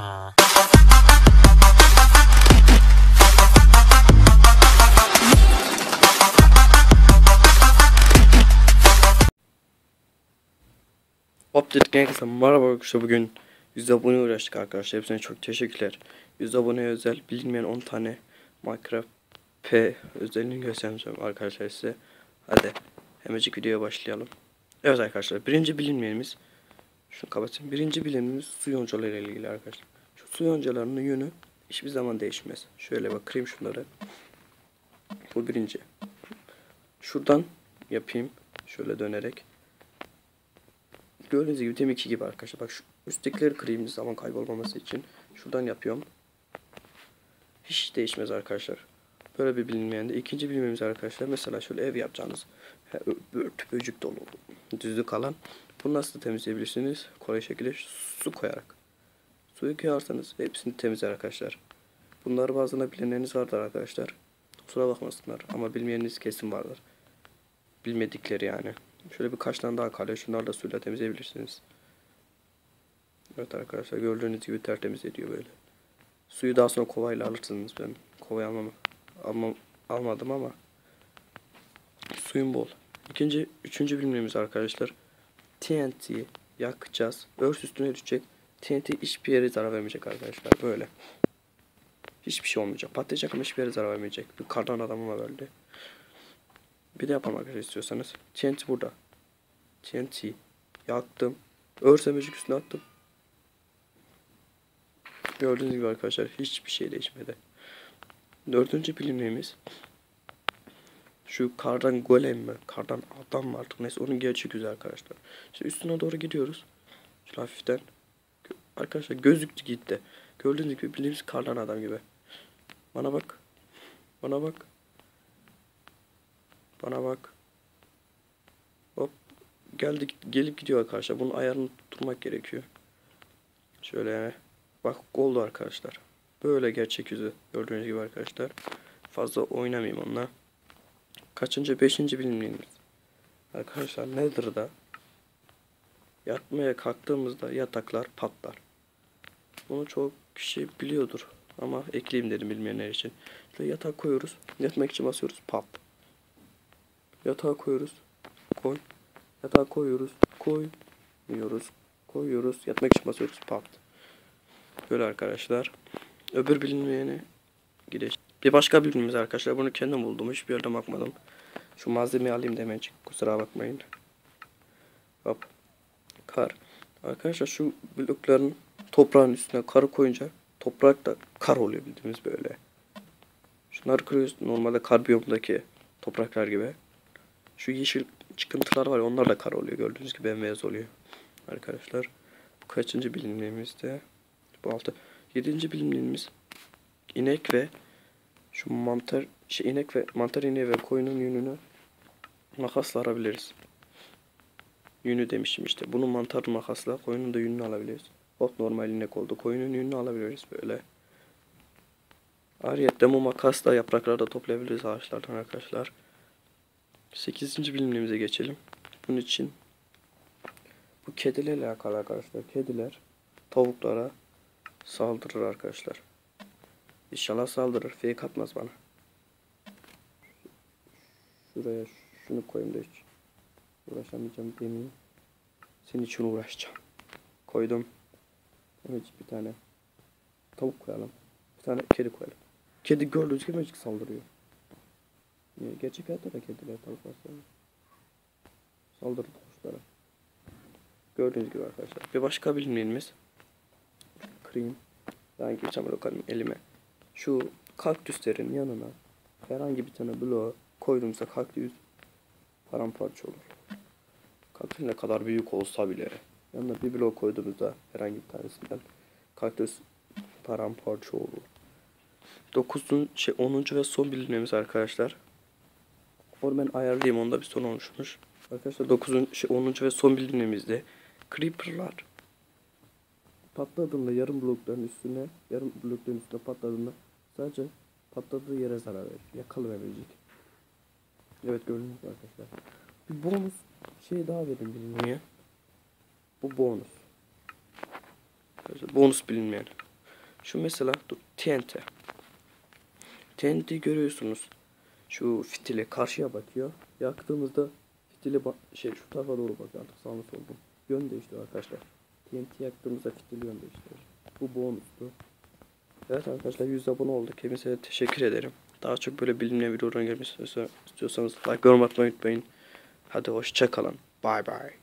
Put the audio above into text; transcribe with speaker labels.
Speaker 1: Update Gangsta merhaba arkadaşlar bugün 100 abone uğraştık arkadaşlar. Hepsine çok teşekkürler. 100 aboneye özel bilinmeyen 10 tane Minecraft P özelliğini göstereceğim arkadaşlar size. Hadi hemencik videoya başlayalım. Evet arkadaşlar birinci bilinmeyenimiz şunu kapatayım birinci bilinmeyenimiz su yoncaları ile ilgili arkadaşlar şu su yoncalarının yönü hiçbir zaman değişmez şöyle bak kırayım şunları bu birinci şuradan yapayım şöyle dönerek Gördüğünüz gibi deminki gibi arkadaşlar. Bak şu üsttekileri kırayım zaman kaybolmaması için. Şuradan yapıyorum. Hiç değişmez arkadaşlar. Böyle bir bilinmeyen de. ikinci bilmemiz arkadaşlar. Mesela şöyle ev yapacağınız. Böcük dolu. Düzlük alan. Bunu nasıl temizleyebilirsiniz? Kolay şekilde su koyarak. Suyu koyarsanız hepsini temizler arkadaşlar. Bunları bazılarına bilenleriniz vardır arkadaşlar. Kusura bakmasınlar ama bilmeyeniniz kesin vardır. Bilmedikleri yani. Şöyle birkaç tane daha kalıyor. Şunları da suyla temizleyebilirsiniz. Evet arkadaşlar gördüğünüz gibi tertemiz ediyor böyle. Suyu daha sonra kovayla alırsınız. Ben kovayı almam, almam, almadım ama suyun bol. İkinci, üçüncü bilmemiz arkadaşlar. TNT yakacağız. Örs üstüne düşecek. TNT hiçbir yere zarar vermeyecek arkadaşlar. Böyle. Hiçbir şey olmayacak. Patlayacak ama hiçbir yere zarar vermeyecek. Bir kardan adamıma böyle. Bir de yapalım arkadaşlar istiyorsanız. TNT burada. TNT yaktım. Örsemecik üstüne attım. Gördüğünüz gibi arkadaşlar hiçbir şey değişmedi. Dördüncü bilinmemiz şu kardan golem mi? Kardan adam mı artık neyse onun gerçek yüzü arkadaşlar. İşte üstüne doğru gidiyoruz. Şöyle hafiften. Arkadaşlar gözüktü gitti. Gördüğünüz gibi bildiğimiz kardan adam gibi. Bana bak. Bana bak. Bana bak. Hop. Geldik gelip gidiyor arkadaşlar. Bunun ayarını tutturmak gerekiyor. Şöyle bak oldu arkadaşlar. Böyle gerçek yüzü gördüğünüz gibi arkadaşlar. Fazla oynamayayım onunla. Kaçıncı? Beşinci bilinmeyiniz. Arkadaşlar nedir da yatmaya kalktığımızda yataklar patlar. Bunu çok kişi biliyordur. Ama ekleyeyim dedim bilmeyenler için. Şöyle yatak koyuyoruz. Yatmak için basıyoruz. Pat. Yatağa koyuyoruz. Koy. Yatağa koyuyoruz. Koyuyoruz. Koyuyoruz. Yatmak için basıyoruz. Pat. Böyle arkadaşlar. Öbür bilinmeyeni gideş. Bir başka bilinmemiz arkadaşlar. Bunu kendim buldum. Hiçbir yerde bakmadım. Şu malzemeyi alayım demek. Kusura bakmayın. Hop. Kar. Arkadaşlar şu blokların toprağın üstüne karı koyunca toprak da kar oluyor bildiğimiz böyle. Şunları kırıyoruz. Normalde kar biyomundaki topraklar gibi. Şu yeşil çıkıntılar var ya onlar da kar oluyor. Gördüğünüz gibi bembeyaz oluyor. Arkadaşlar. Bu kaçıncı bilinmemizde? Bu altı. Yedinci bilinmemiz inek ve şu mantar şey inek ve mantar ineği ve koyunun yününü makasla arabiliriz. Yünü demişim işte. Bunun mantar makasla koyunun da yününü alabiliriz. Ot normal inek oldu. Koyunun yününü alabiliriz böyle. Ariyetten bu makasla yaprakları da toplayabiliriz ağaçlardan arkadaşlar. 8. bilimimize geçelim. Bunun için bu kedilerle alakalı arkadaşlar. Kediler tavuklara saldırır arkadaşlar. İnşallah saldırır. Fake atmaz bana. Şuraya şunu koyayım da hiç uğraşamayacağım demeyeyim. Senin için uğraşacağım. Koydum. Evet bir tane tavuk koyalım. Bir tane kedi koyalım. Kedi gördüğünüz gibi saldırıyor. Gerçek hayatta da kediler tavuklar saldırır. Saldırır kuşlara. Gördüğünüz gibi arkadaşlar. Bir başka bilinmeyenimiz. Kırayım. Bir çamur koyayım elime. Şu kaktüslerin yanına herhangi bir tane bloğu koyduğumuzda kaktüs paramparça olur. Kaktüs ne kadar büyük olsa bile yanına bir blok koyduğumuzda herhangi bir tanesinden kaktüs paramparça olur. 9. şey 10. ve son bilinmemiz arkadaşlar. Onu ben ayarlayayım. Onda bir son oluşmuş. Arkadaşlar 9. Şey, 10. ve son bildiğimizde Creeper'lar patladığında yarım blokların üstüne yarım blokların üstüne patladığında sadece patladığı yere zarar verir. Yakalıverecek. Evet gördüğünüz gibi arkadaşlar. Bir bonus şey daha verin bilinmeye. Bu bonus. Arkadaşlar bonus bilinmeyen. Şu mesela dur TNT. TNT görüyorsunuz. Şu fitili karşıya bakıyor. Yaktığımızda fitili şey şu tarafa doğru bakıyor artık solunu. Yön değiştiriyor arkadaşlar. TNT yaktığımızda fitili yön değiştirir. Bu bonustu. Evet arkadaşlar 100 abone olduk. Hepinize teşekkür ederim. Daha çok böyle bilimle videoların gelmesini istiyorsanız like yorum atmayı unutmayın. Hadi hoşça kalın. Bye bye.